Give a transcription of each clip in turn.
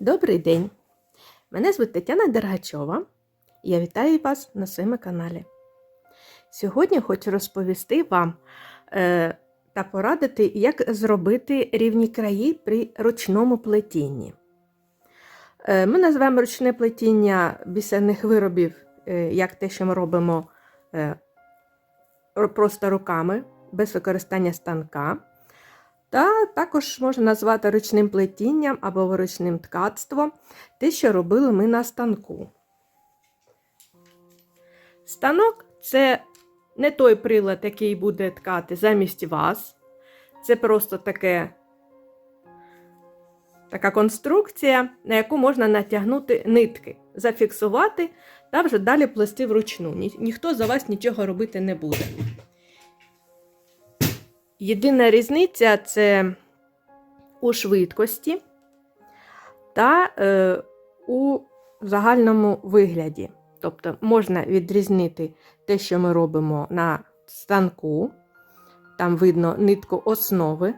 Добрий день! Мене звуть Тетяна Дергачова. Я вітаю вас на своєму каналі. Сьогодні хочу розповісти вам е, та порадити, як зробити рівні краї при ручному плетінні. Е, ми називаємо ручне плетіння бісерних виробів, е, як те, що ми робимо е, просто руками, без використання станка. Та також можна назвати ручним плетінням або ручним ткацтвом те, що робили ми на станку. Станок це не той прилад, який буде ткати замість вас. Це просто таке, така конструкція, на яку можна натягнути нитки, зафіксувати та вже далі плести вручну. Ні- ніхто за вас нічого робити не буде. Єдина різниця це у швидкості та е, у загальному вигляді. Тобто можна відрізнити те, що ми робимо на станку. Там видно нитку основи.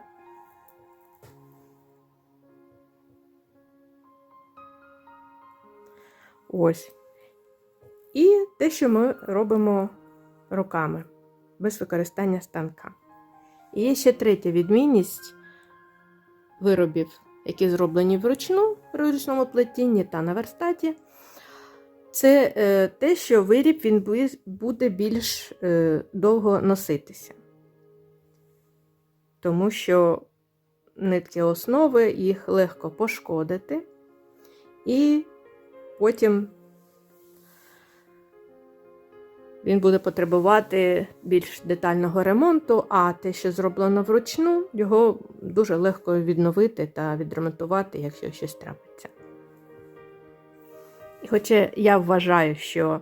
Ось. І те, що ми робимо руками без використання станка. І є ще третя відмінність виробів, які зроблені вручну при ручному плетінні та на верстаті. Це е, те, що виріб він буде більш е, довго носитися. Тому що нитки основи їх легко пошкодити, і потім він буде потребувати більш детального ремонту, а те, що зроблено вручну, його дуже легко відновити та відремонтувати, якщо щось трапиться. І хоча я вважаю, що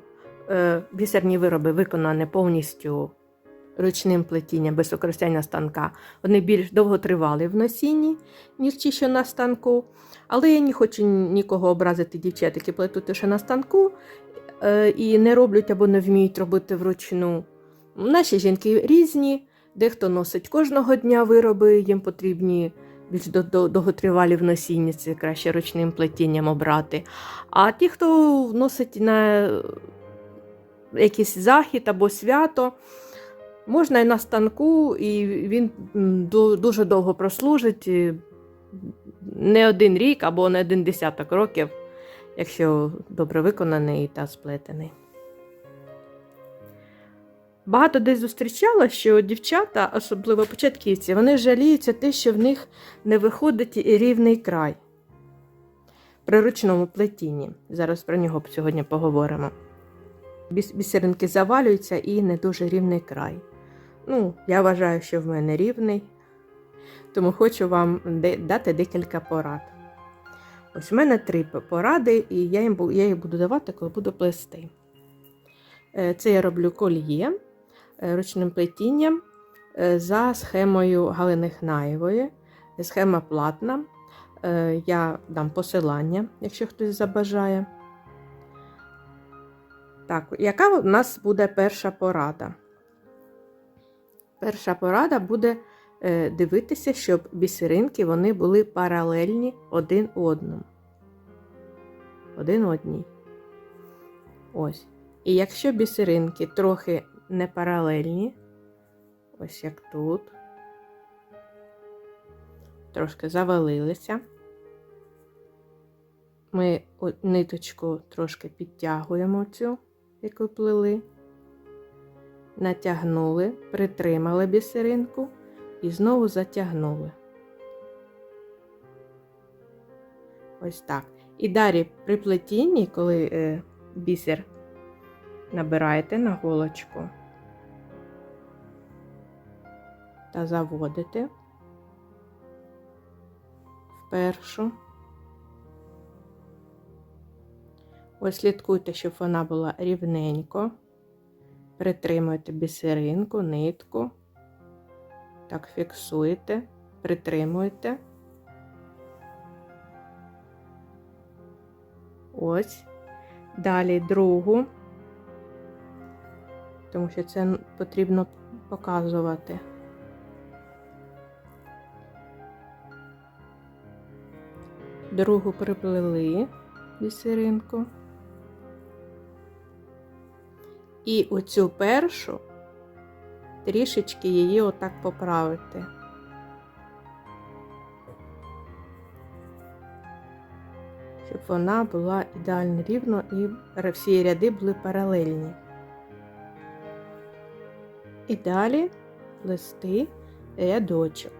е, бісерні вироби виконані повністю ручним плетінням без використання станка, вони більш довготривалі в носінні, ніж ті, що на станку. Але я не хочу нікого образити дівчат, які плетуть лише на станку і не роблять або не вміють робити вручну. Наші жінки різні, дехто носить кожного дня вироби, їм потрібні більш до- до- довготривалі в носінні, це краще ручним плетінням обрати. А ті, хто носить на якийсь захід або свято, можна і на станку, і він дуже довго прослужить. Не один рік або не один десяток років, якщо добре виконаний та сплетений. Багато десь зустрічала, що дівчата, особливо початківці, вони жаліються те, що в них не виходить рівний край при ручному плетінні. Зараз про нього сьогодні поговоримо. Бісеринки завалюються і не дуже рівний край. Ну, я вважаю, що в мене рівний, тому хочу вам дати декілька порад. Ось в мене три поради, і я їм, я їх буду давати, коли буду плести. Е, Це я роблю кольє е, ручним плетінням е, за схемою Галини Хнаєвої. Схема платна. Я дам посилання, якщо хтось забажає. Так, яка у нас буде перша порада? Перша порада буде дивитися, щоб бісеринки вони були паралельні один одному. Один одній. Ось. І якщо бісеринки трохи не паралельні, ось як тут, трошки завалилися, ми ниточку трошки підтягуємо цю, яку плели, натягнули, притримали бісеринку і знову затягнули. Ось так. І далі при плетінні, коли е, бісер набираєте на голочку та заводите в. Ось слідкуйте, щоб вона була рівненько. Притримуєте бісеринку, нитку. Так, фіксуєте, притримуєте. Ось. Далі другу, тому що це потрібно показувати. другу приплели бісеринку. І оцю першу трішечки її отак поправити. Щоб вона була ідеально рівно і всі ряди були паралельні. І далі листи рядочок.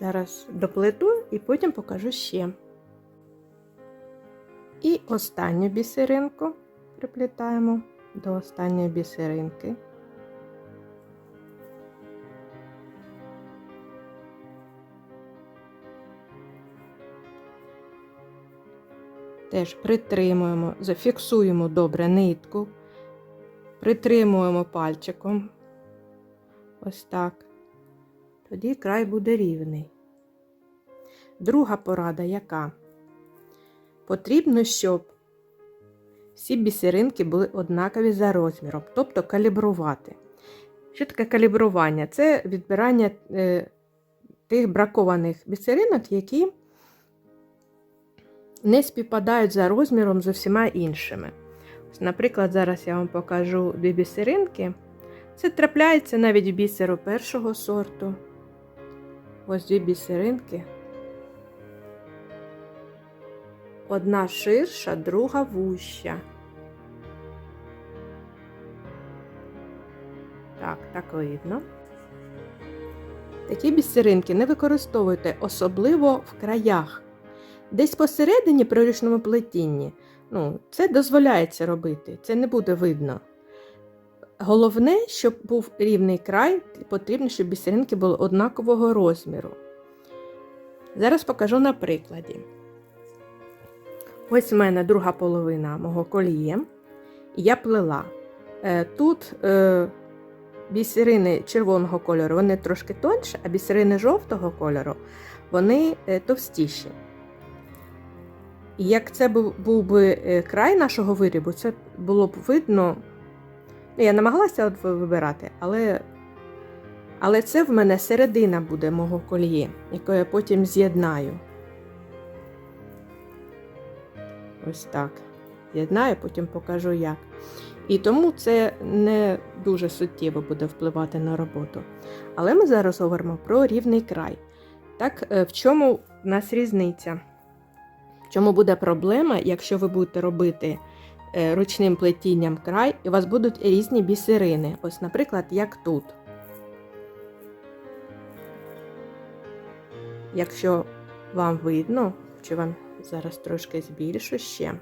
Зараз доплету і потім покажу ще. І останню бісеринку приплітаємо до останньої бісеринки. Теж притримуємо, зафіксуємо добре нитку, притримуємо пальчиком. Ось так. Тоді край буде рівний. Друга порада яка? Потрібно, щоб всі бісеринки були однакові за розміром, тобто калібрувати. Що таке калібрування? Це відбирання е, тих бракованих бісеринок, які не співпадають за розміром з усіма іншими. Ось, Наприклад, зараз я вам покажу дві бісеринки. Це трапляється навіть в бісеру першого сорту. Ось дві бісеринки. Одна ширша, друга вуща. Так, так видно. Такі бісеринки не використовуйте, особливо в краях. Десь посередині при ручному плетінні. Ну, це дозволяється робити, це не буде видно. Головне, щоб був рівний край, потрібно, щоб бісеринки були однакового розміру. Зараз покажу на прикладі. Ось в мене друга половина мого коліє. Я плела. Е, Тут е, бісерини червоного кольору вони трошки тонші, а бісерини жовтого кольору вони е, товстіші. І як це був, би край нашого вирібу, це було б видно. Ну, Я намагалася от вибирати, але але це в мене середина буде мого коліє, яке я потім з'єднаю. Ось так. З'єднаю, потім покажу як. І тому це не дуже суттєво буде впливати на роботу. Але ми зараз говоримо про рівний край. Так, е, в чому в нас різниця? В чому буде проблема, якщо ви будете робити ручним плетінням край, і у вас будуть різні бісерини. Ось, наприклад, як тут. Якщо вам видно, чи вам зараз трошки збільшу ще.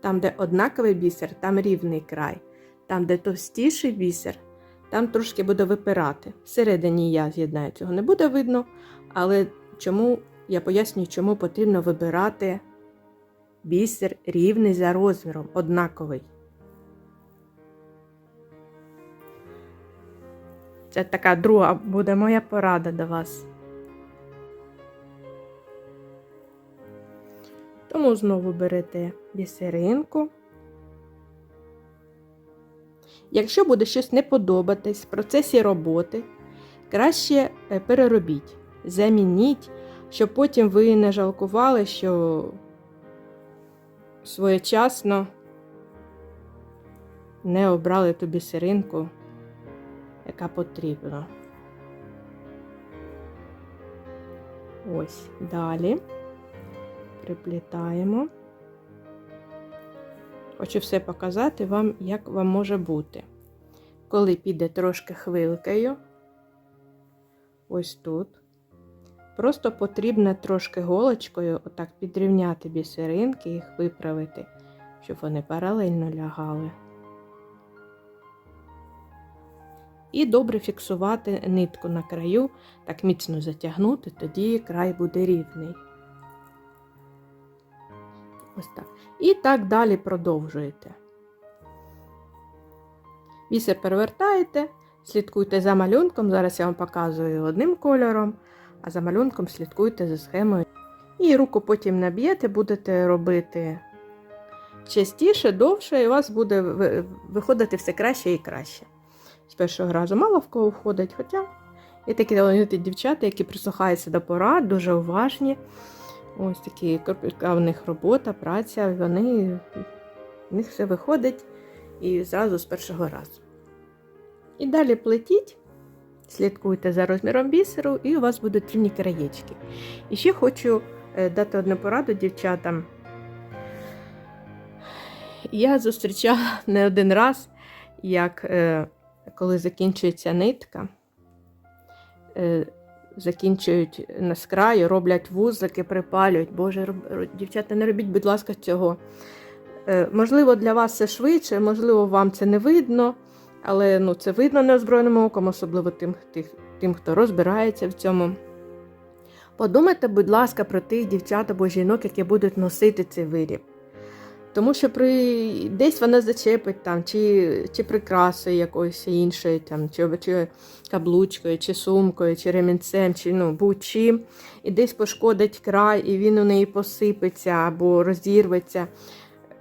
Там, де однаковий бісер, там рівний край. Там, де товстіший бісер, там трошки буде випирати. Всередині я з'єднаю, цього не буде видно, але чому я пояснюю, чому потрібно вибирати бісер рівний за розміром, однаковий. Це така друга буде моя порада до вас. Тому знову берете бісеринку. Якщо буде щось не подобатись в процесі роботи, краще е, переробіть, замініть, щоб потім ви не жалкували, що своєчасно не обрали ту бісеринку, яка потрібна. Ось далі приплітаємо. Хочу все показати вам, як вам може бути. Коли піде трошки хвилкою, ось тут, просто потрібно трошки голочкою отак підрівняти бісеринки, їх виправити, щоб вони паралельно лягали. І добре фіксувати нитку на краю, так міцно затягнути, тоді край буде рівний. Ось так. І так далі продовжуєте. Бісер перевертаєте, слідкуйте за малюнком. Зараз я вам показую одним кольором, а за малюнком слідкуйте за схемою. І руку потім наб'єте, будете робити частіше, довше, і у вас буде виходити все краще і краще. З першого разу мало в кого входить, хоча є такі талановиті дівчата, які прислухаються до порад, дуже уважні. Ось такі в них робота, праця, вони в них все виходить і зразу з першого разу. І далі плетіть, слідкуйте за розміром бісеру, і у вас будуть рівні краєчки. І ще хочу е, дати одну пораду дівчатам. Я зустрічала не один раз, як е, коли закінчується нитка, е, закінчують на скраю, роблять вузлики, припалюють. Боже, дівчата, не робіть, будь ласка, цього. Можливо, для вас це швидше, можливо, вам це не видно, але ну, це видно неозброєним оком, особливо тим, тих, тим, хто розбирається в цьому. Подумайте, будь ласка, про тих дівчат або жінок, які будуть носити цей виріб. Тому що при... десь вона зачепить там, чи, чи прикрасою якоюсь іншою, там, чи, чи каблучкою, чи сумкою, чи ремінцем, чи ну, будь-чим, і десь пошкодить край, і він у неї посипеться або розірветься.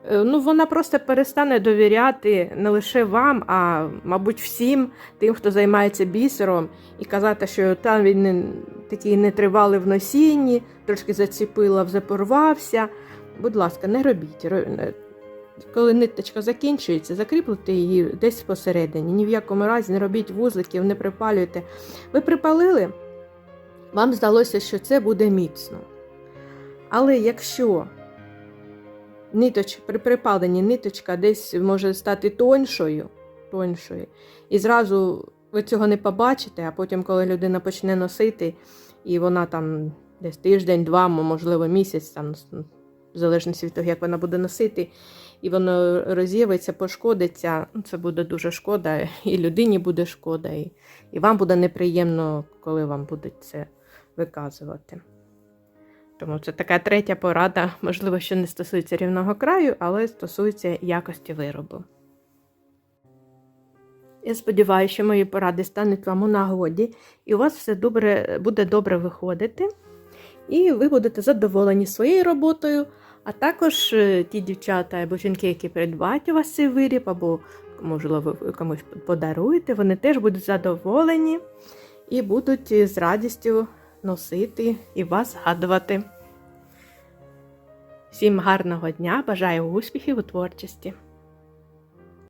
Е, Ну, вона просто перестане довіряти не лише вам, а мабуть всім тим, хто займається бісером, і казати, що там він не, такий нетривалий в носінні, трошки заціпила, вже порвався. Будь ласка, не робіть. Коли ниточка закінчується, закріплюйте її десь посередині. Ні в якому разі не робіть вузликів, не припалюйте. Ви припалили, вам здалося, що це буде міцно. Але якщо ниточ, при припаленні ниточка десь може стати тоншою, тоншою, і зразу ви цього не побачите, а потім, коли людина почне носити, і вона там десь тиждень, два, можливо, місяць, там, в залежності від того, як вона буде носити, і воно роз'явиться, пошкодиться, ну, це буде дуже шкода, і людині буде шкода, і, і вам буде неприємно, коли вам будуть це виказувати. Тому це така третя порада, можливо, що не стосується рівного краю, але стосується якості виробу. Я сподіваюся, що мої поради стануть вам у нагоді, і у вас все добре, буде добре виходити, і ви будете задоволені своєю роботою, а також е, ті дівчата або жінки, які придбають у вас цей виріб, або, можливо, ви комусь подаруєте, вони теж будуть задоволені і будуть е, з радістю носити і вас згадувати. Всім гарного дня! Бажаю успіхів у творчості!